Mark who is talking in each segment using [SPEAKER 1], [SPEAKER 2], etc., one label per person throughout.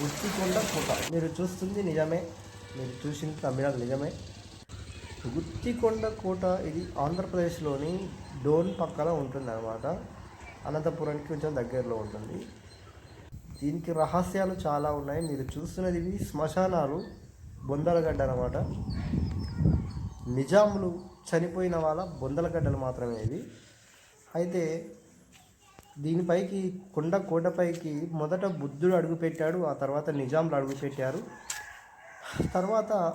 [SPEAKER 1] గుత్తికొండ కోట. మీరు చూస్తుంది నిజమే. మీరు చూసింది తమిళనాడు నిజమే. గుత్తికొండ కోట ఇది ఆంధ్రప్రదేశ్లోని డోన్ పక్కన ఉంటుంది అనమాట అనంతపురానికి కొంచెం దగ్గరలో ఉంటుంది. దీనికి రహస్యాలు చాలా ఉన్నాయి. మీరు చూస్తున్నది ఇవి శ్మశానాలు బొందలగడ్డ అనమాట నిజాములు చనిపోయిన వాళ్ళ బొందలగడ్డలు మాత్రమే ఇవి. అయితే దీనిపైకి కొండ కోటపైకి మొదట బుద్ధుడు అడుగుపెట్టాడు ఆ తర్వాత నిజాంలు అడుగుపెట్టారు తర్వాత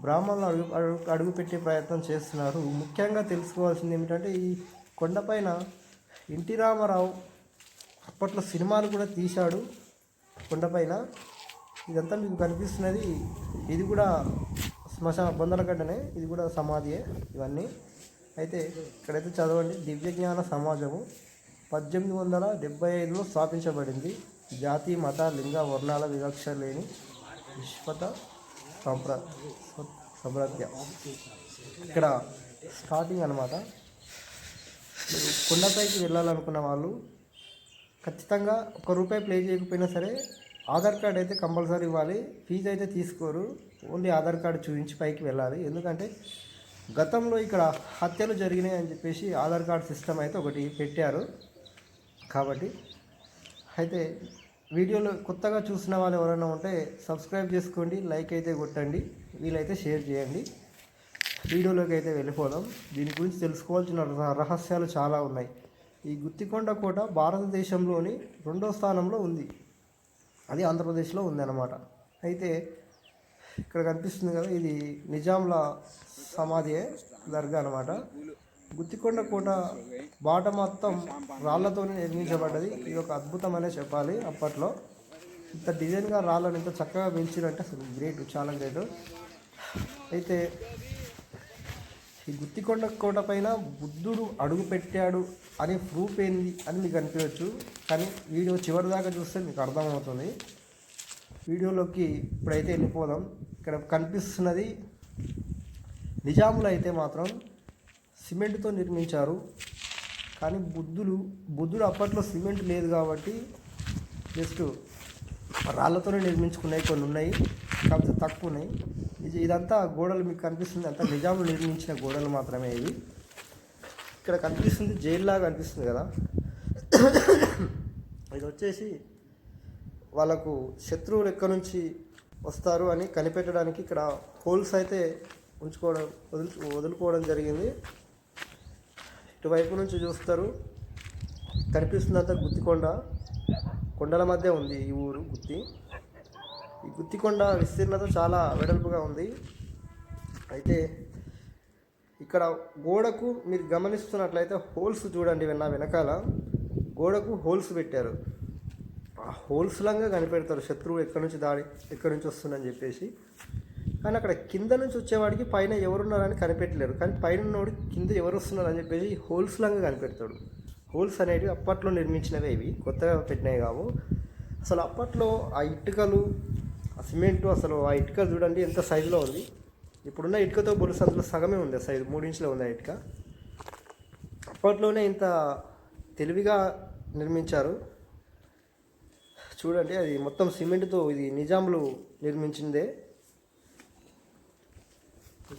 [SPEAKER 1] బ్రాహ్మణులు అడుగు అడుగు అడుగుపెట్టే ప్రయత్నం చేస్తున్నారు. ముఖ్యంగా తెలుసుకోవాల్సింది ఏమిటంటే ఈ కొండపైన ఎన్టీ రామారావు అప్పట్లో సినిమాలు కూడా తీశాడు. కొండపైన ఇదంతా మీకు కనిపిస్తున్నది. ఇది కూడా శ్మశాన బొందలగడ్డనే. ఇది కూడా సమాధియే ఇవన్నీ. అయితే ఇక్కడైతే చదవండి. దివ్యజ్ఞాన సమాజము. పద్దెనిమిది వందల డెబ్బై ఐదులో స్థాపించబడింది. జాతి మత లింగ వర్ణాల వివక్ష లేని విశ్వత సంప్ర సంప్రత్య ఇక్కడ స్టార్టింగ్ అనమాట కొండపైకి వెళ్ళాలనుకున్న వాళ్ళు ఖచ్చితంగా ఒక రూపాయి ప్లే చేయకపోయినా సరే ఆధార్ కార్డ్ అయితే కంపల్సరీ ఇవ్వాలి. ఫీజు అయితే తీసుకోరు. ఓన్లీ ఆధార్ కార్డు చూపించి పైకి వెళ్ళాలి. ఎందుకంటే గతంలో ఇక్కడ హత్యలు జరిగినాయి అని చెప్పేసి ఆధార్ కార్డ్ సిస్టమ్ అయితే ఒకటి పెట్టారు. కాబట్టి అయితే వీడియోలో కొత్తగా చూసిన వాళ్ళు ఎవరైనా ఉంటే సబ్స్క్రైబ్ చేసుకోండి లైక్ అయితే కొట్టండి వీలైతే షేర్ చేయండి. వీడియోలోకి అయితే వెళ్ళిపోదాం. దీని గురించి తెలుసుకోవాల్సిన రహ- రహస్యాలు చాలా ఉన్నాయి. ఈ గుత్తికొండ కోట భారతదేశంలోని రెండో స్థానంలో ఉంది. అది ఆంధ్రప్రదేశ్లో ఉందన్నమాట. అయితే ఇక్కడ కనిపిస్తుంది కదా ఇది నిజాంల సమాధియే దర్గా అనమాట గుత్తికొండ కోట బాట మొత్తం రాళ్ళతోనే నిర్మించబడ్డది. ఇది ఒక అద్భుతం అనే చెప్పాలి అప్పట్లో. ఇంత డిజైన్గా రాళ్ళను ఇంత చక్కగా పెంచారంటే అసలు గ్రేట్ చాలా గ్రేట్ అయితే ఈ గుత్తికొండ కోట పైన బుద్ధుడు అడుగు పెట్టాడు అని ప్రూఫ్ ఏంది అని మీకు అనిపించవచ్చు. కానీ వీడియో చివరి దాకా చూస్తే మీకు అర్థమవుతుంది. వీడియోలోకి ఇప్పుడైతే వెళ్ళిపోదాం. ఇక్కడ కనిపిస్తున్నది నిజాములు అయితే మాత్రం సిమెంట్తో నిర్మించారు. కానీ బుద్ధులు బుద్ధులు అప్పట్లో సిమెంట్ లేదు కాబట్టి జస్ట్ రాళ్ళతోనే నిర్మించుకున్నాయి కొన్ని ఉన్నాయి. కాకపోతే తక్కువ ఉన్నాయి. ఇది ఇదంతా గోడలు మీకు కనిపిస్తుంది. అంతా నిజాములు నిర్మించిన గోడలు మాత్రమే ఇవి. ఇక్కడ కనిపిస్తుంది జైల్లాగా కనిపిస్తుంది కదా. ఇది వచ్చేసి వాళ్ళకు శత్రువులు ఎక్కడి నుంచి వస్తారు అని కనిపెట్టడానికి ఇక్కడ హోల్స్ అయితే ఉంచుకోవడం వదులు వదులుకోవడం జరిగింది. ఇటువైపు నుంచి చూస్తారు. కనిపిస్తుందంతా గుత్తికొండ. కొండల మధ్య ఉంది ఈ ఊరు గుత్తి. ఈ గుత్తికొండ విస్తీర్ణత చాలా వెడల్పుగా ఉంది. అయితే ఇక్కడ గోడకు మీరు గమనిస్తున్నట్లయితే హోల్స్ చూడండి విన్న వెనకాల. గోడకు హోల్స్ పెట్టారు. ఆ హోల్స్లంగా కనిపెడతారు. శత్రువు ఎక్కడి నుంచి దాడి ఎక్కడి నుంచి వస్తుందని చెప్పేసి. కానీ అక్కడ కింద నుంచి వచ్చేవాడికి పైన ఎవరున్నారని కనిపెట్టలేరు. కానీ పైన ఉన్నవాడు కింద ఎవరు వస్తున్నారని చెప్పేసి హోల్స్ లాగా కనిపెడతాడు. హోల్స్ అనేవి అప్పట్లో నిర్మించినవే ఇవి. కొత్తగా పెట్టినవి కావు. అసలు అప్పట్లో ఆ ఇటుకలు ఆ సిమెంటు అసలు ఆ ఇటుక చూడండి ఎంత సైజులో ఉంది. ఇప్పుడున్న ఇటుకతో పోలిస్తే అందులో సగమే ఉంది. ఆ సైజు మూడు ఇంచులో ఉంది ఆ ఇటుక. అప్పట్లోనే ఇంత తెలివిగా నిర్మించారు. చూడండి అది మొత్తం సిమెంట్తో ఇది నిజాములు నిర్మించిందే.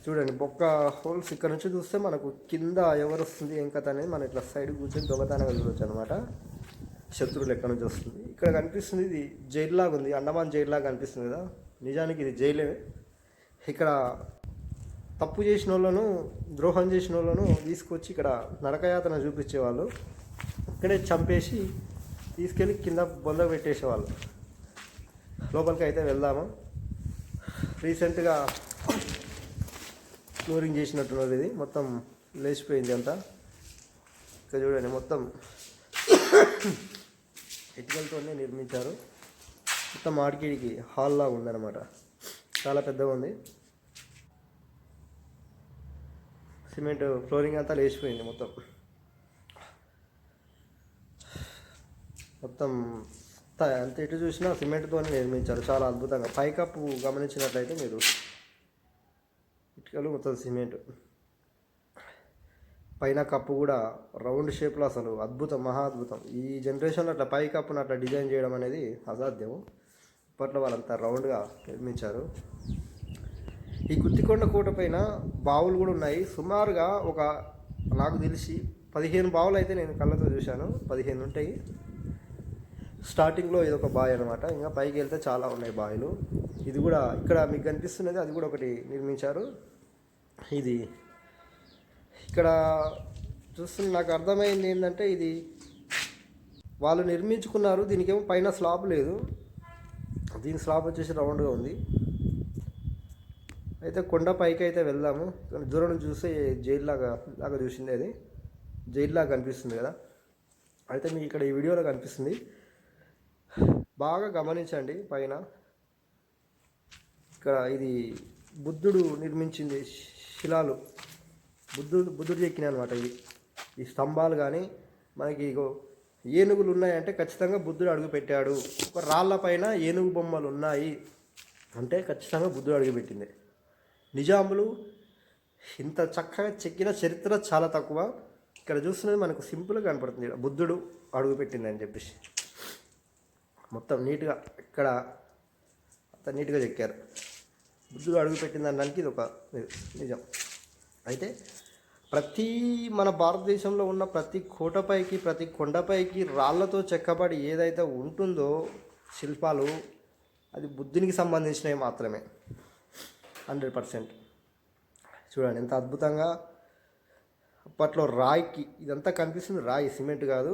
[SPEAKER 1] చూడండి బొక్క హోల్స్ ఇక్కడ నుంచి చూస్తే మనకు కింద ఎవరు వస్తుంది ఏం కథ అనేది మనం ఇట్లా సైడ్ కూర్చొని దొంగతనంగా చూడొచ్చు అనమాట శత్రువులు ఎక్కడి నుంచి వస్తుంది? ఇక్కడ కనిపిస్తుంది ఇది జైలు లాగా ఉంది అండమాన్ జైలు లాగా కనిపిస్తుంది కదా. నిజానికి ఇది జైలే. ఇక్కడ తప్పు చేసిన వాళ్ళను ద్రోహం చేసిన వాళ్ళను తీసుకొచ్చి ఇక్కడ నరకయాతన చూపించేవాళ్ళు. ఇక్కడే చంపేసి తీసుకెళ్ళి కింద బొంద పెట్టేసేవాళ్ళు. లోపలికి అయితే వెళ్దాము? రీసెంట్గా ఫ్లోరింగ్ చేసినట్టున్నారు ఇది. మొత్తం లేచిపోయింది అంతా. ఇక్కడ చూడండి మొత్తం ఇటుకలతోనే నిర్మించారు. మొత్తం ఆడికిడికి హాల్ లాగా ఉందన్నమాట. చాలా పెద్దగా ఉంది. సిమెంట్ ఫ్లోరింగ్ అంతా లేచిపోయింది మొత్తం. మొత్తం త- అంత ఎటు చూసినా సిమెంట్తోనే నిర్మించారు. చాలా అద్భుతంగా. పైకప్పు గమనించినట్లయితే మీరు ఇటుకలు మొత్తం సిమెంట్. పైన కప్పు కూడా రౌండ్ షేప్లో అసలు అద్భుతం మహా అద్భుతం. ఈ జనరేషన్లో అట్లా పై కప్పును అట్లా డిజైన్ చేయడం అనేది అసాధ్యం అప్పట్లో వాళ్ళంతా రౌండ్గా నిర్మించారు. ఈ గుత్తికొండ కోట పైన బావులు కూడా ఉన్నాయి. సుమారుగా ఒక నాకు తెలిసి పదిహేను బావులు అయితే నేను కళ్ళతో చూశాను. పదిహేను ఉంటాయి. స్టార్టింగ్లో ఇది ఒక బావి అనమాట ఇంకా పైకి వెళ్తే చాలా ఉన్నాయి బావిలు ఇది కూడా ఇక్కడ మీకు కనిపిస్తున్నది అది కూడా ఒకటి నిర్మించారు. ఇది ఇక్కడ చూస్తున్న నాకు అర్థమైంది ఏంటంటే ఇది వాళ్ళు నిర్మించుకున్నారు దీనికేమో పైన స్లాబ్ లేదు. దీని స్లాబ్ వచ్చేసి రౌండ్గా ఉంది. అయితే కొండ పైకి అయితే వెళ్దాము దూరం నుంచి చూస్తే జైలు లాగా లాగా చూసింది అది. జైలు లాగా కనిపిస్తుంది కదా. అయితే మీకు ఇక్కడ ఈ వీడియోలో కనిపిస్తుంది. బాగా గమనించండి పైన. ఇక్కడ ఇది బుద్ధుడు నిర్మించింది శిలాలు. బుద్ధుడు బుద్ధుడు చెక్కిన అనమాట ఇవి ఈ స్తంభాలు కానీ మనకి ఇగో ఏనుగులు ఉన్నాయంటే ఖచ్చితంగా బుద్ధుడు అడుగు పెట్టాడు. ఒక రాళ్ళ పైన ఏనుగు బొమ్మలు ఉన్నాయి అంటే ఖచ్చితంగా బుద్ధుడు అడుగుపెట్టింది నిజాములు ఇంత చక్కగా చెక్కిన చరిత్ర చాలా తక్కువ. ఇక్కడ చూస్తున్నది మనకు సింపుల్గా కనపడుతుంది. బుద్ధుడు అడుగుపెట్టిందని అని చెప్పేసి. మొత్తం నీట్గా ఇక్కడ అంత నీట్గా చెక్కారు. బుద్ధుడు అడుగుపెట్టింది అనడానికి ఇది ఒక నిజం. అయితే ప్రతి మన భారతదేశంలో ఉన్న ప్రతి కోటపైకి ప్రతి కొండపైకి రాళ్ళతో చెక్కబడి ఏదైతే ఉంటుందో శిల్పాలు అది బుద్ధునికి సంబంధించినవి మాత్రమే. Hundred percent. చూడండి ఎంత అద్భుతంగా అప్పట్లో రాయికి ఇదంతా కనిపిస్తుంది రాయి సిమెంట్ కాదు.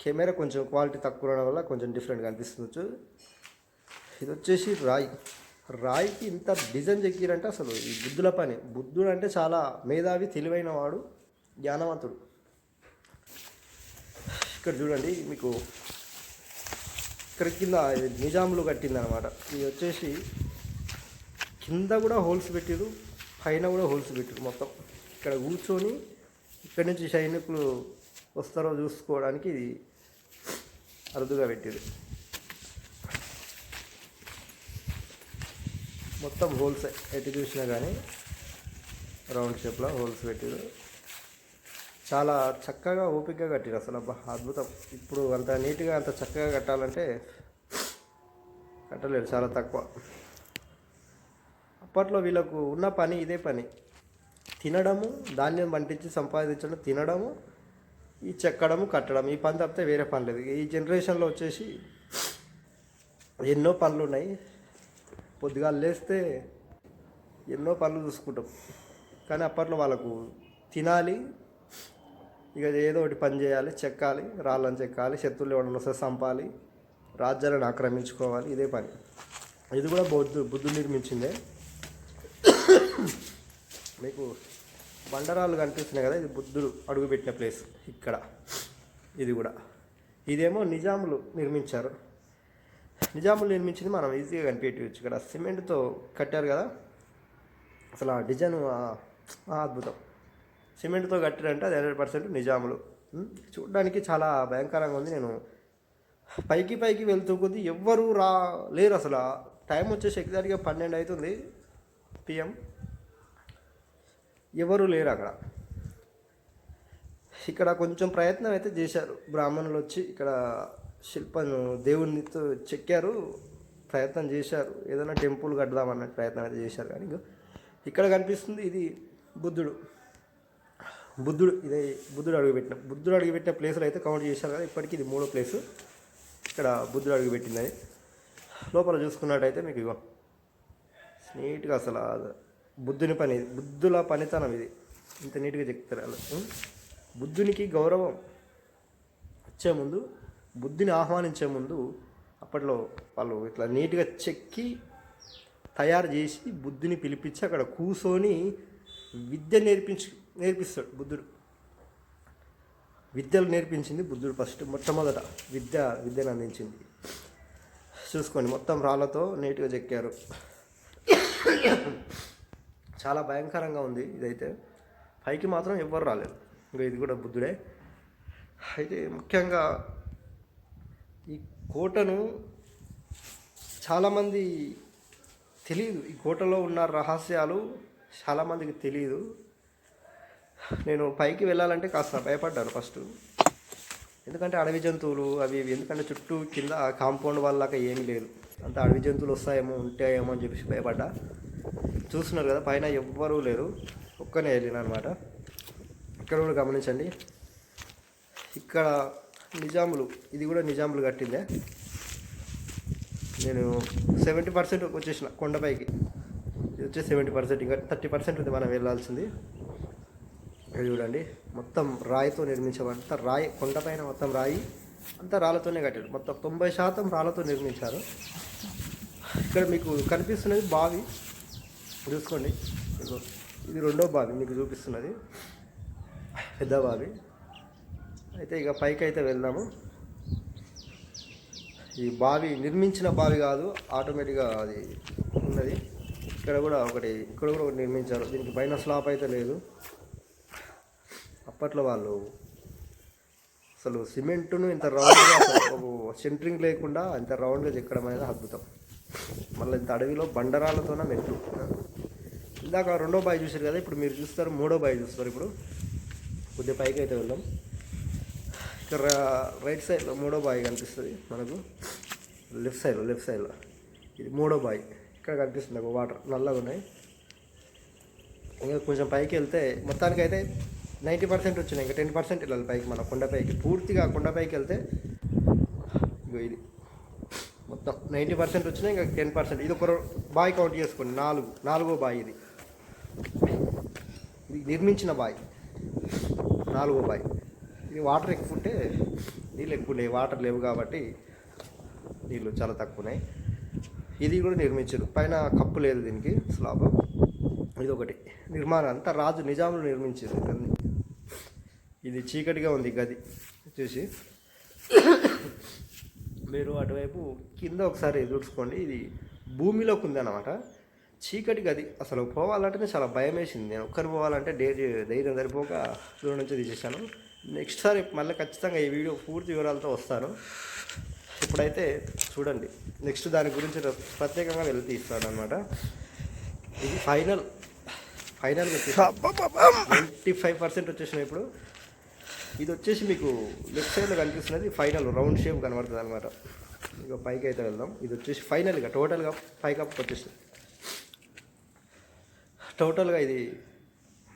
[SPEAKER 1] కెమెరా కొంచెం క్వాలిటీ తక్కువ ఉండడం వల్ల కొంచెం డిఫరెంట్ కనిపిస్తుంది. ఇది వచ్చేసి రాయి. రాయికి ఇంత డిజైన్ చెక్కిరంటే అసలు ఈ బుద్ధుల పని. బుద్ధుడు అంటే చాలా మేధావి తెలివైన వాడు జ్ఞానవంతుడు. ఇక్కడ చూడండి మీకు ఇక్కడ కింద నిజాములు కట్టిందనమాట ఇది వచ్చేసి కింద కూడా హోల్స్ పెట్టిరు పైన కూడా హోల్స్ పెట్టిరు మొత్తం. ఇక్కడ కూర్చొని ఇక్కడ నుంచి సైనికులు వస్తారో చూసుకోవడానికి ఇది అరుదుగా పెట్టిరు మొత్తం హోల్స్ ఎటు చూసినా కానీ రౌండ్ షేప్లో హోల్స్ పెట్టారు. చాలా చక్కగా ఓపికగా కట్టిరు అసలు. అబ్బా అద్భుతం. ఇప్పుడు అంత నీట్గా అంత చక్కగా కట్టాలంటే కట్టలేరు చాలా తక్కువ. అప్పట్లో వీళ్ళకు ఉన్న పని ఇదే పని. తినడము ధాన్యం పండించి సంపాదించడం తినడము ఈ చెక్కడము కట్టడం ఈ పని తప్పితే వేరే పని లేదు. ఈ జనరేషన్లో వచ్చేసి ఎన్నో పనులు ఉన్నాయి పొద్దుగాల లేస్తే ఎన్నో పనులు చూసుకుంటాం. కానీ అప్పట్లో వాళ్ళకు తినాలి ఇక ఏదో ఒకటి పని చేయాలి చెక్కాలి రాళ్ళని చెక్కాలి శత్రువులు ఎవరైనా వస్తే చంపాలి రాజ్యాలను ఆక్రమించుకోవాలి ఇదే పని. ఇది కూడా బౌద్ధు బుద్ధుడు నిర్మించిందే. మీకు బండరాలు కనిపిస్తున్నాయి కదా ఇది బుద్ధుడు అడుగుపెట్టిన ప్లేస్ ఇక్కడ. ఇది కూడా. ఇదేమో నిజాములు నిర్మించారు. నిజాములు నిర్మించింది మనం ఈజీగా కనిపెట్టవచ్చు. ఇక్కడ సిమెంట్తో కట్టారు కదా? అసలు ఆ డిజైన్ అద్భుతం సిమెంట్తో కట్టారంటే అది హండ్రెడ్ పర్సెంట్ నిజాములు. చూడడానికి చాలా భయంకరంగా ఉంది. నేను పైకి పైకి వెళ్తూ కొద్దీ ఎవ్వరూ రా లేరు అసలు. టైం వచ్చేసి ఎగ్జాక్ట్గా పన్నెండు అవుతుంది పిఎం ఎవరు లేరు అక్కడ. ఇక్కడ కొంచెం ప్రయత్నం అయితే చేశారు. బ్రాహ్మణులు వచ్చి ఇక్కడ శిల్పను దేవునితో చెక్కారు ప్రయత్నం చేశారు. ఏదైనా టెంపుల్ కడదామన్న ప్రయత్నం అయితే చేశారు కానీ ఇగో ఇక్కడ కనిపిస్తుంది ఇది బుద్ధుడు. బుద్ధుడు ఇదే బుద్ధుడు అడుగుపెట్టిన బుద్ధుడు అడుగుపెట్టిన ప్లేసులు అయితే కౌంట్ చేశారు కదా ఇప్పటికీ ఇది మూడో ప్లేసు. ఇక్కడ బుద్ధుడు అడుగుపెట్టిందని లోపల చూసుకున్నట్టయితే మీకు ఇగో నీట్గా అసలు బుద్ధుని పని బుద్ధుల పనితనం ఇది. ఇంత నీట్గా చెప్తారు వాళ్ళు. బుద్ధునికి గౌరవం వచ్చే ముందు బుద్ధిని ఆహ్వానించే ముందు అప్పట్లో వాళ్ళు ఇట్లా నీట్గా చెక్కి తయారు చేసి బుద్ధిని పిలిపించి అక్కడ కూర్చొని విద్య నేర్పించు నేర్పిస్తాడు బుద్ధుడు. విద్యలు నేర్పించింది బుద్ధుడు ఫస్ట్ మొట్టమొదట విద్య విద్యను అందించింది. చూసుకోండి మొత్తం రాళ్ళతో నీట్గా చెక్కారు. చాలా భయంకరంగా ఉంది ఇదైతే. పైకి మాత్రం ఎవ్వరు రాలేదు. ఇంకా ఇది కూడా బుద్ధుడే. అయితే ముఖ్యంగా ఈ కోటను చాలామంది తెలియదు. ఈ కోటలో ఉన్న రహస్యాలు చాలామందికి తెలియదు నేను పైకి వెళ్ళాలంటే కాస్త భయపడ్డాను ఫస్ట్ ఎందుకంటే అడవి జంతువులు అవి ఇవి. ఎందుకంటే చుట్టూ కింద కాంపౌండ్ వాళ్ళక ఏం లేదు. అంత అడవి జంతువులు వస్తాయేమో ఉంటాయేమో అని చెప్పేసి భయపడ్డా. చూస్తున్నారు కదా పైన ఎవ్వరూ లేరు. ఒక్కనే వెళ్ళిన అనమాట ఇక్కడ కూడా గమనించండి. ఇక్కడ నిజాములు. ఇది కూడా నిజాములు కట్టిందే. నేను సెవెంటీ పర్సెంట్ వచ్చేసిన కొండపైకి. ఇది సెవెంటీ పర్సెంట్ ఇంకా థర్టీ పర్సెంట్ ఉంది మనం వెళ్ళాల్సింది. ఇక్కడ చూడండి. మొత్తం రాయితో నిర్మించబడి రాయి కొండపైన మొత్తం రాయి అంతా రాళ్ళతోనే కట్టారు. మొత్తం తొంభై శాతం రాళ్ళతో నిర్మించారు. ఇక్కడ మీకు కనిపిస్తున్నది బావి. చూసుకోండి. ఇది రెండో బావి మీకు చూపిస్తున్నది. పెద్ద బావి. అయితే ఇక పైకి అయితే వెళ్దాము. ఈ బావి నిర్మించిన బావి కాదు ఆటోమేటిక్గా అది ఉన్నది. ఇక్కడ కూడా ఒకటి ఇక్కడ కూడా ఒకటి నిర్మించారు. దీనికి పైన స్లాప్ అయితే లేదు. అప్పట్లో వాళ్ళు అసలు సిమెంట్ను ఇంత రౌండ్గా సెంటరింగ్ సెంట్రింగ్ లేకుండా ఇంత రౌండ్గా చెక్కడం అనేది అద్భుతం. మళ్ళీ ఇంత అడవిలో బండరాలతోన మెట్లు. ఇందాక రెండో బావి చూశారు కదా ఇప్పుడు మీరు చూస్తారు మూడో బావి చూస్తారు ఇప్పుడు. కొద్దిగా పైకి అయితే వెళ్దాం. ఇక్కడ రైట్ సైడ్లో మూడో బావి కనిపిస్తుంది మనకు. లెఫ్ట్ సైడ్లో లెఫ్ట్ సైడ్లో ఇది మూడో బావి ఇక్కడ కనిపిస్తుంది ఒక వాటర్ నల్లగా ఉన్నాయి. ఇంకా కొంచెం పైకి వెళ్తే మొత్తానికి అయితే నైంటీ పర్సెంట్ వచ్చినాయి. ఇంకా టెన్ పర్సెంట్ వెళ్ళాలి పైకి మన కొండపైకి పూర్తిగా కొండపైకి వెళ్తే ఇగో ఇది. మొత్తం నైంటీ పర్సెంట్ వచ్చినాయి ఇంకా టెన్ పర్సెంట్ ఇది ఒక బాయ్ కౌంట్ చేసుకోండి. నాలుగు. నాలుగో బాయ్ ఇది. ఇది నిర్మించిన బాయ్. నాలుగో బాయ్. ఇది వాటర్ ఎక్కువ ఉంటే నీళ్ళు ఎక్కువ ఉన్నాయి వాటర్ లేవు కాబట్టి నీళ్ళు చాలా తక్కువ ఉన్నాయి ఇది కూడా నిర్మించారు. పైన కప్పు లేదు దీనికి స్లాబ్. ఇది ఒకటి. నిర్మాణం అంతా రాజు నిజాములు నిర్మించారు ఇవన్నీ. ఇది చీకటిగా ఉంది గది. చూసి. మీరు అటువైపు కింద ఒకసారి చూసుకోండి ఇది భూమిలోకి ఉంది అనమాట చీకటి గది. అసలు పోవాలంటేనే చాలా భయం వేసింది నేను ఒక్కరు పోవాలంటే డే ధైర్యం సరిపోక దూరం నుంచి తీసేసాను నెక్స్ట్ సారి మళ్ళీ ఖచ్చితంగా ఈ వీడియో పూర్తి వివరాలతో వస్తాను. ఇప్పుడైతే చూడండి నెక్స్ట్ దాని గురించి ప్రత్యేకంగా వెళ్ళి తీస్తాను అనమాట ఇది final final ninety five percent వచ్చేసినాయి ఇప్పుడు. ఇది వచ్చేసి మీకు లెఫ్ట్ సైడ్లో కనిపిస్తున్నది ఫైనల్ రౌండ్ షేప్ కనబడుతుంది అనమాట ఇక పైకి అయితే వెళ్దాం. ఇది వచ్చేసి ఫైనల్గా టోటల్గా పైకి అప్ వచ్చేసింది. టోటల్గా ఇది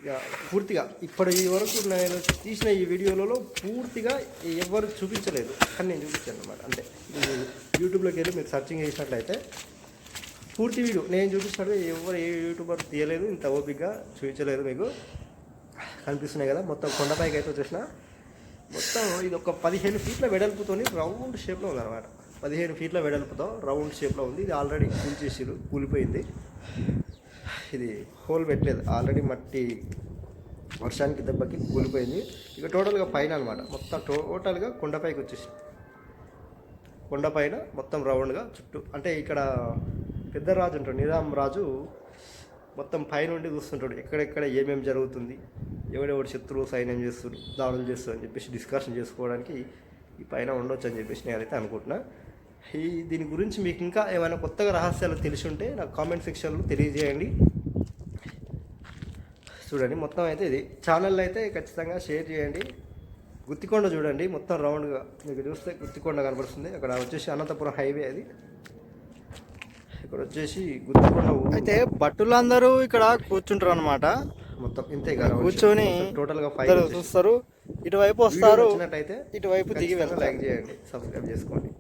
[SPEAKER 1] ఇక పూర్తిగా ఇప్పటి వరకు నేను తీసిన ఈ వీడియోలలో పూర్తిగా ఎవరు చూపించలేదు కానీ నేను చూపించాను అనమాట అంటే యూట్యూబ్లోకి వెళ్ళి మీరు సర్చింగ్ చేసినట్లయితే పూర్తి వీడియో. నేను చూపించినట్టు ఎవరు ఏ యూట్యూబర్ తీయలేదు ఇంత ఓపిక్గా చూపించలేదు మీకు. కనిపిస్తున్నాయి కదా మొత్తం కొండపైకి అయితే వచ్చేసిన. మొత్తం ఇది ఒక పదిహేను ఫీట్ల వెడల్పుతోని రౌండ్ షేప్లో ఉంది అనమాట పదిహేను ఫీట్ల వెడల్పుతో రౌండ్ షేప్లో ఉంది. ఇది ఆల్రెడీ కూల్చేసిరు కూలిపోయింది. ఇది హోల్ పెట్టలేదు. ఆల్రెడీ మట్టి వర్షానికి దెబ్బకి కూలిపోయింది. ఇక టోటల్గా పైన అనమాట మొత్తం టోటల్గా కొండపైకి వచ్చేసి కొండపైన మొత్తం రౌండ్గా చుట్టూ అంటే ఇక్కడ పెద్ద రాజు ఉంటాడు నిరామ్ రాజు మొత్తం పైనుండి చూస్తుంటాడు. ఎక్కడెక్కడ ఏమేమి జరుగుతుంది ఎవడెవడు శత్రువు సైన్యం చేస్తుడు దాడులు చేస్తారు అని చెప్పేసి డిస్కషన్ చేసుకోవడానికి ఈ పైన ఉండొచ్చు అని చెప్పేసి నేనైతే అనుకుంటున్నా. ఈ దీని గురించి మీకు ఇంకా ఏమైనా కొత్తగా రహస్యాలు తెలిసి ఉంటే నాకు కామెంట్ సెక్షన్లో తెలియజేయండి. చూడండి. మొత్తం అయితే ఇది. ఛానల్ అయితే ఖచ్చితంగా షేర్ చేయండి. గుత్తికొండ చూడండి. మొత్తం రౌండ్గా మీకు చూస్తే గుత్తికొండ కనబడుతుంది. అక్కడ వచ్చేసి అనంతపురం హైవే అది. ఇక్కడ వచ్చేసి గుత్తికొండ.
[SPEAKER 2] అయితే భట్టులందరూ ఇక్కడ కూర్చుంటారు అనమాట
[SPEAKER 1] మొత్తం ఇంతే కదా.
[SPEAKER 2] కూర్చొని
[SPEAKER 1] టోటల్గా ఫైవ్
[SPEAKER 2] చూస్తారు. ఇటువైపు వస్తారు. ఇటువైపు దిగి
[SPEAKER 1] లైక్ చేయండి. సబ్స్క్రైబ్ చేసుకోండి.